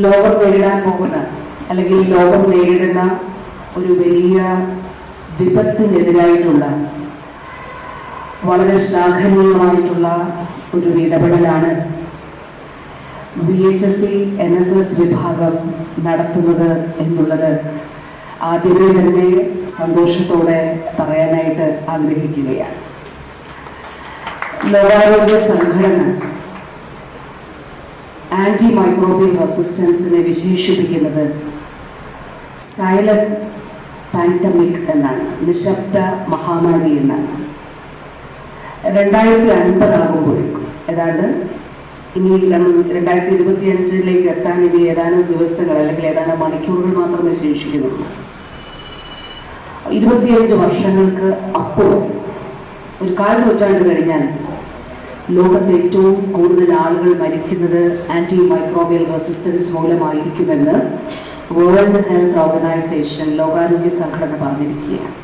ലോകം നേരിടാൻ പോകുന്ന അല്ലെങ്കിൽ ലോകം നേരിടുന്ന ഒരു വലിയ വിപത്തിനെതിരായിട്ടുള്ള വളരെ ശ്ലാഘനീയമായിട്ടുള്ള ഒരു ഇടപെടലാണ് B H S C N S S വിഭാഗം നടത്തുന്നത് എന്നുള്ളത് ആദ്യമേ തന്നെ സന്തോഷത്തോടെ പറയാനായിട്ട് ആഗ്രഹിക്കുകയാണ്. ലോകാരോഗ്യ സംഘടന ആന്റി മൈക്രോബിയൽ റെസിസ്റ്റൻസിനെ വിശേഷിപ്പിക്കുന്നത് സൈലന്റ് പാൻഡമിക് എന്നാണ് നിശബ്ദ മഹാമാരി എന്നാണ്. രണ്ടായിരത്തി അൻപതാകുമ്പോഴേക്കും ഏതാണ്ട് ഇനി രണ്ടായിരത്തി ഇരുപത്തി അഞ്ചിലേക്ക് എത്താൻ ഇനി ഏതാനും ദിവസങ്ങൾ അല്ലെങ്കിൽ ഏതാനും മണിക്കൂറുകൾ മാത്രമേ ശേഷിക്കുന്നുള്ളൂ. ഇരുപത്തിയഞ്ച് വർഷങ്ങൾക്ക് അപ്പുറം ഒരു കാൽ നൂറ്റാണ്ട് കഴിഞ്ഞാൽ ലോകത്ത് ഏറ്റവും കൂടുതൽ ആളുകൾ മരിക്കുന്നത് ആന്റി മൈക്രോബിയൽ റെസിസ്റ്റൻസ് മൂലമായിരിക്കുമെന്ന് വേൾഡ് ഹെൽത്ത് ഓർഗനൈസേഷൻ ലോകാരോഗ്യ സംഘടന പറഞ്ഞിരിക്കുകയാണ്.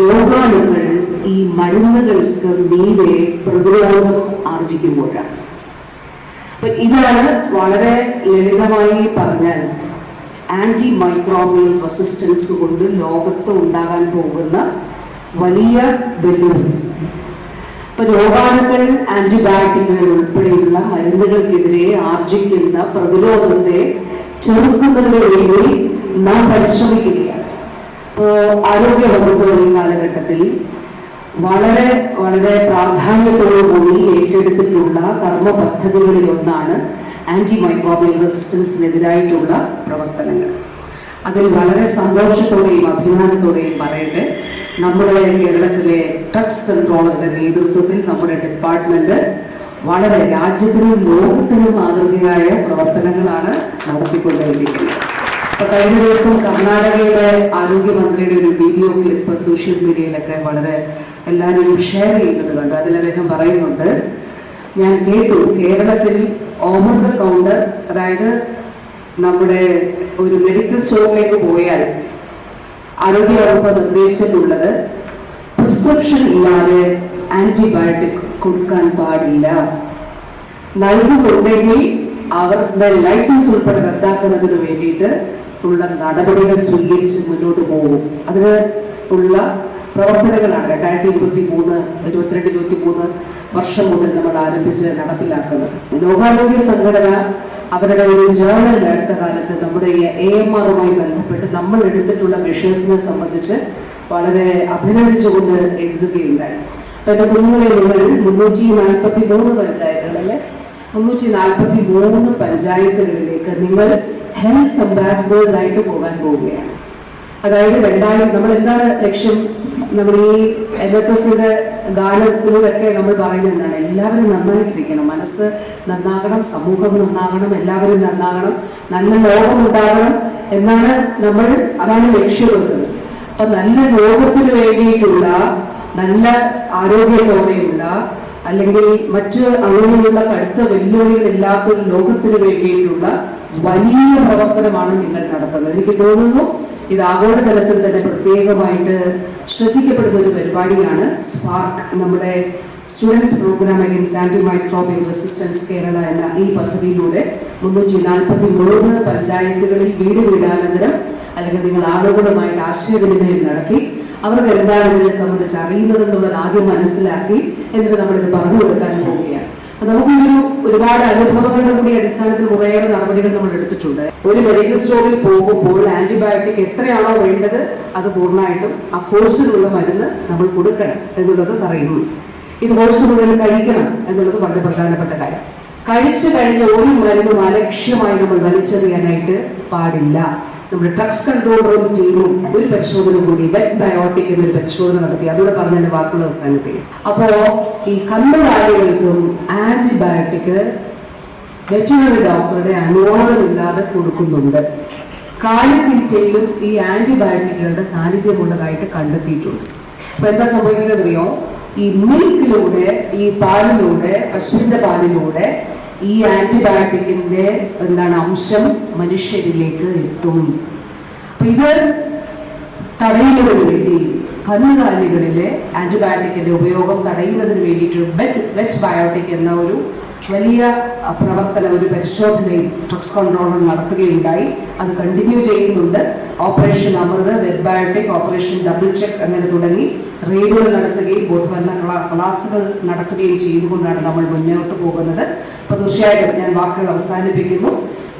രോഗാണുക്കൾ ഈ മരുന്നുകൾക്ക് മീതെ പ്രതിരോധം ആർജിക്കുമ്പോഴാണ്. അപ്പൊ ഇതാണ് വളരെ ലളിതമായി പറഞ്ഞാൽ ആന്റി മൈക്രോബിയൽ റെസിസ്റ്റൻസ് കൊണ്ട് ലോകത്ത് ഉണ്ടാകാൻ പോകുന്ന വലിയ വെല്ലുവിളി. ഇപ്പൊ രോഗാണുക്കൾ ആന്റിബയോട്ടിക്കുകൾ ഉൾപ്പെടെയുള്ള മരുന്നുകൾക്കെതിരെ ആർജിക്കുന്ന പ്രതിരോധത്തെ ചെറുക്കുന്നതിന് വേണ്ടി നാം പരിശ്രമിക്കുകയാണ്. ഇപ്പോ ആരോഗ്യ വകുപ്പ് ഈ കാലഘട്ടത്തിൽ വളരെ വളരെ പ്രാധാന്യത്തോടുകൂടി ഏറ്റെടുത്തിട്ടുള്ള കർമ്മ പദ്ധതികളിൽ ഒന്നാണ് ആന്റി മൈക്രോബിയൽ റെസിസ്റ്റൻസിനെതിരായിട്ടുള്ള പ്രവർത്തനങ്ങൾ. അതിൽ വളരെ സന്തോഷത്തോടെയും അഭിമാനത്തോടെയും പറയട്ടെ നമ്മുടെ കേരളത്തിലെ ഡ്രഗ്സ് കൺട്രോളറുടെ നേതൃത്വത്തിൽ നമ്മുടെ ഡിപ്പാർട്ട്മെന്റ് വളരെ രാജ്യത്തിനും ലോകത്തിനും മാതൃകയായ പ്രവർത്തനങ്ങളാണ് നടത്തിക്കൊണ്ടിരിക്കുന്നത്. ഇപ്പൊ കഴിഞ്ഞ ദിവസം കർണാടകയിലെ ആരോഗ്യമന്ത്രിയുടെ ഒരു വീഡിയോ ക്ലിപ്പ് സോഷ്യൽ മീഡിയയിലൊക്കെ വളരെ എല്ലാവരും ഷെയർ ചെയ്യുന്നത് കണ്ടു. അതിൽ അദ്ദേഹം പറയുന്നുണ്ട് ഞാൻ കേട്ടു കേരളത്തിൽ ഓവർ ദ കൗണ്ടർ അതായത് നമ്മുടെ ഒരു മെഡിക്കൽ സ്റ്റോറിലേക്ക് പോയാൽ ആരോഗ്യവകുപ്പ് നിർദ്ദേശിച്ചിട്ടുള്ളത് പ്രിസ്ക്രിപ്ഷൻ ഇല്ലാതെ ആന്റിബയോട്ടിക് കൊടുക്കാൻ പാടില്ല. നൽകുന്നുണ്ടെങ്കിൽ അവരുടെ ലൈസൻസ് ഉൾപ്പെടെ റദ്ദാക്കുന്നതിന് വേണ്ടിയിട്ട് ഉള്ള നടപടികൾ സ്വീകരിച്ച് മുന്നോട്ട് പോകും. അതിന് ഉള്ള പ്രവർത്തനങ്ങളാണ് രണ്ടായിരത്തി ഇരുപത്തി മൂന്ന് ഇരുപത്തിരണ്ട് ഇരുപത്തി മൂന്ന് വർഷം മുതൽ നമ്മൾ ആരംഭിച്ച് നടപ്പിലാക്കുന്നത്. ലോകാരോഗ്യ സംഘടന അവരുടെ ഒരു ജേർണൽ അടുത്ത കാലത്ത് നമ്മുടെ എ എം ആറുമായി ബന്ധപ്പെട്ട് നമ്മൾ എടുത്തിട്ടുള്ള മെഷേഴ്സിനെ സംബന്ധിച്ച് വളരെ അഭിനന്ദിച്ചുകൊണ്ട് എഴുതുകയുണ്ടായി. തന്റെ കുഞ്ഞുങ്ങളെ നിങ്ങൾ മുന്നൂറ്റി നാൽപ്പത്തി മൂന്ന് പഞ്ചായത്തുകളിലെ മുന്നൂറ്റി നാൽപ്പത്തി മൂന്ന് പഞ്ചായത്തുകളിലേക്ക് നിങ്ങൾ ഹെൽത്ത് അംബാസിഡേഴ്സ് ആയിട്ട് പോകാൻ പോവുകയാണ്. അതായത് രണ്ടായിരം നമ്മൾ എന്താണ് ലക്ഷ്യം? നമ്മൾ ഈ എൻ എസ് എസിന്റെ ഗാനത്തിലൂടെയൊക്കെ നമ്മൾ പറയുന്നത് എന്താണ്? എല്ലാവരും നന്നായിട്ടിരിക്കണം. മനസ്സ് നന്നാകണം സമൂഹം നന്നാകണം എല്ലാവരും നന്നാകണം നല്ല ലോകം ഉണ്ടാകണം എന്നാണ് നമ്മൾ അതാണ് ലക്ഷ്യം വെക്കുന്നത്. അപ്പൊ നല്ല ലോകത്തിന് വേണ്ടിയിട്ടുള്ള നല്ല ആരോഗ്യത്തോടെയുള്ള അല്ലെങ്കിൽ മറ്റ് അങ്ങനെയുള്ള കടുത്ത വെല്ലുവിളികളില്ലാത്ത ഒരു ലോകത്തിന് വേണ്ടിയിട്ടുള്ള വലിയ പ്രവർത്തനമാണ് നിങ്ങൾ നടത്തുന്നത്. എനിക്ക് തോന്നുന്നു ഇത് ആഗോളതലത്തിൽ തന്നെ പ്രത്യേകമായിട്ട് ശ്രദ്ധിക്കപ്പെടുന്ന ഒരു പരിപാടിയാണ് സ്പാർക്ക്. നമ്മുടെ students program against anti microbial resistance Kerala എന്ന ഈ പദ്ധതിയിലൂടെ മുന്നൂറ്റി നാൽപ്പത്തി മൂന്ന് പഞ്ചായത്തുകളിൽ വീട് വീടാനന്തരം അല്ലെങ്കിൽ നിങ്ങൾ ആളുകളുമായിട്ട് ആശയവിനിമയം നടത്തി അവർക്ക് എന്താണ് ഇതിനെ സംബന്ധിച്ച് അറിയുന്നത് എന്നുള്ളത് ആദ്യം മനസ്സിലാക്കി എന്നിട്ട് നമ്മളിത് പറഞ്ഞു കൊടുക്കാൻ പോവുകയാണ്. നമുക്കൊരു ഒരുപാട് അനുഭവങ്ങളുടെ കൂടി അടിസ്ഥാനത്തിൽ കുറേയേറെ നടപടികൾ നമ്മൾ എടുത്തിട്ടുണ്ട്. ഒരു മെഡിക്കൽ സ്റ്റോറിൽ പോകുമ്പോൾ ആന്റിബയോട്ടിക് എത്രയാണോ വേണ്ടത് അത് പൂർണമായിട്ടും ആ കോഴ്സിലുള്ള മരുന്ന് നമ്മൾ കൊടുക്കണം എന്നുള്ളത് പറയുന്നു. ഇത് കോഴ്സ് മുഴുവൻ കഴിക്കണം എന്നുള്ളത് വളരെ പ്രധാനപ്പെട്ട കാര്യം. കഴിച്ചു കഴിഞ്ഞ ഒരു മരുന്നും അലക്ഷ്യമായി നമ്മൾ വലിച്ചെറിയാനായിട്ട് പാടില്ല. നമ്മുടെ ഡ്രഗ്സ് കൺട്രോളറും ടീമും ഒരു പരിശോധന കൂടി വെറ്റ് ബയോട്ടിക് എന്നൊരു പരിശോധന നടത്തി. അതോടെ പറഞ്ഞ എന്റെ വാക്കുകൾ അവസാനിപ്പിക്കും അപ്പോ ഈ കന്നുകാലികൾക്കും ആന്റിബയോട്ടിക് വെറ്റിനറി ഡോക്ടറുടെ അനുവാദമില്ലാതെ കൊടുക്കുന്നുണ്ട്. കാലിത്തീറ്റയിലും ഈ ആന്റിബയോട്ടിക്കുകളുടെ സാന്നിധ്യമുള്ളതായിട്ട് കണ്ടെത്തിയിട്ടുണ്ട്. അപ്പൊ എന്താ സംഭവിക്കുന്നത് അറിയോ ഈ മിൽക്കിലൂടെ ഈ പാലിലൂടെ പശുവിന്റെ പാലിലൂടെ ഈ ആന്റിബയോട്ടിക്കിന്റെ എന്താണ് അംശം മനുഷ്യരിലേക്ക് എത്തും. അപ്പൊ ഇത് തടയുന്നതിന് വേണ്ടി കന്നുകാലികളിലെ ആന്റിബയോട്ടിക്കിന്റെ ഉപയോഗം തടയുന്നതിന് വേണ്ടിയിട്ട് വെറ്റ് ബയോട്ടിക് എന്ന ഒരു വലിയ പ്രവർത്തനം ഒരു പരിശോധനയും ഡ്രഗ്സ് കൺട്രോളർ നടത്തുകയുണ്ടായി. അത് കണ്ടിന്യൂ ചെയ്യുന്നുണ്ട്. ഓപ്പറേഷൻ അമൃത് വെറ്റ് ബയോട്ടിക് ഓപ്പറേഷൻ ഡബിൾ ചെക്ക് അങ്ങനെ തുടങ്ങി. റെയ്ഡുകൾ നടത്തുകയും ബോധവൽക്കരണ ക്ലാസ്സുകൾ നടത്തുകയും ചെയ്തുകൊണ്ടാണ് നമ്മൾ മുന്നോട്ട് പോകുന്നത്. അപ്പോൾ തീർച്ചയായിട്ടും ഞാൻ വാക്കുകൾ അവസാനിപ്പിക്കുന്നു.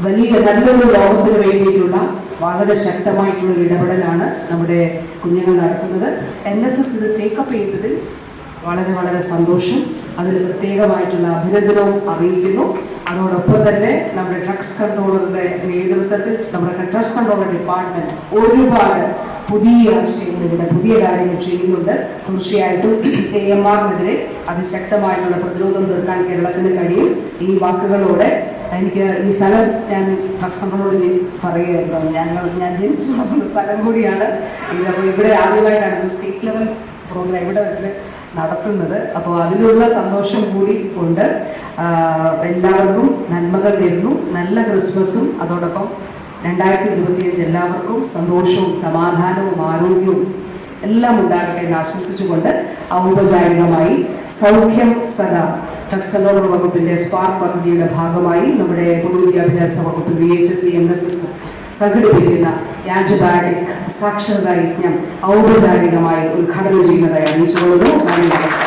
വലിയ നല്ലൊരു ലോകത്തിന് വേണ്ടിയിട്ടുള്ള വളരെ ശക്തമായിട്ടുള്ള ഒരു ഇടപെടലാണ് നമ്മുടെ കുഞ്ഞുങ്ങൾ നടത്തുന്നത്. എൻ എസ് എസ് ഇത് ടേക്കപ്പ് ചെയ്തതിൽ വളരെ വളരെ സന്തോഷം. അതിൽ പ്രത്യേകമായിട്ടുള്ള അഭിനന്ദനവും അറിയിക്കുന്നു. അതോടൊപ്പം തന്നെ നമ്മുടെ ഡ്രഗ്സ് കൺട്രോളറുടെ നേതൃത്വത്തിൽ നമ്മുടെ ഡ്രഗ്സ് കൺട്രോളർ ഡിപ്പാർട്ട്മെന്റ് ഒരുപാട് പുതിയ ആശയങ്ങളിലൂടെ പുതിയ കാര്യങ്ങൾ ചെയ്യുന്നുണ്ട്. തീർച്ചയായിട്ടും എ എം ആറിനെതിരെ അതിശക്തമായിട്ടുള്ള പ്രതിരോധം തീർക്കാൻ കേരളത്തിന് കഴിയും. ഈ വാക്കുകളോടെ എനിക്ക് ഈ സ്ഥലം ഞാൻ ഡ്രഗ്സ് കൺട്രോളോട് പറയുകയായിരുന്നു. ഞങ്ങൾ ഞാൻ ജനിച്ചു സ്ഥലം കൂടിയാണ് ഇത്. അപ്പോൾ ഇവിടെ ആദ്യമായിട്ടാണ് സ്റ്റേറ്റ് ലെവൽ പ്രോഗ്രാം ഇവിടെ വെച്ച് നടത്തുന്നത്. അപ്പോൾ അതിലുള്ള സന്തോഷം കൂടി ഉണ്ട്. എല്ലാവർക്കും നന്മകൾ തരുന്നു. നല്ല ക്രിസ്മസും അതോടൊപ്പം രണ്ടായിരത്തി ഇരുപത്തിയഞ്ച് എല്ലാവർക്കും സന്തോഷവും സമാധാനവും ആരോഗ്യവും എല്ലാം ഉണ്ടാകട്ടെ എന്ന് ആശംസിച്ചുകൊണ്ട് ഔപചാരികമായി സൗഖ്യം സല കൺട്രോൾ വകുപ്പിന്റെ സ്പാർക്ക് പദ്ധതിയുടെ ഭാഗമായി നമ്മുടെ പൊതുവിദ്യാഭ്യാസ വകുപ്പ് V H C N S S സംഘടിപ്പിക്കുന്ന ആന്റിബയോട്ടിക് സാക്ഷരതാ യജ്ഞം ഔപചാരികമായി ഉദ്ഘാടനം ചെയ്യുന്നതായി അറിയിച്ചുകൊള്ളുന്നു. നന്ദി നമസ്കാരം.